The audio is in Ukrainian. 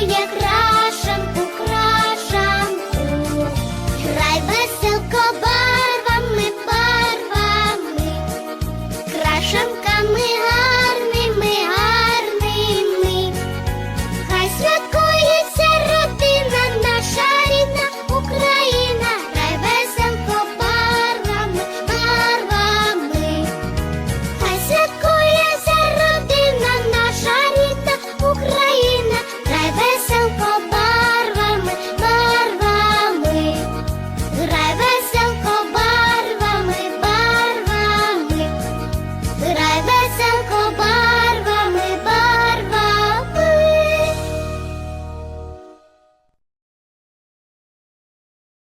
Дарує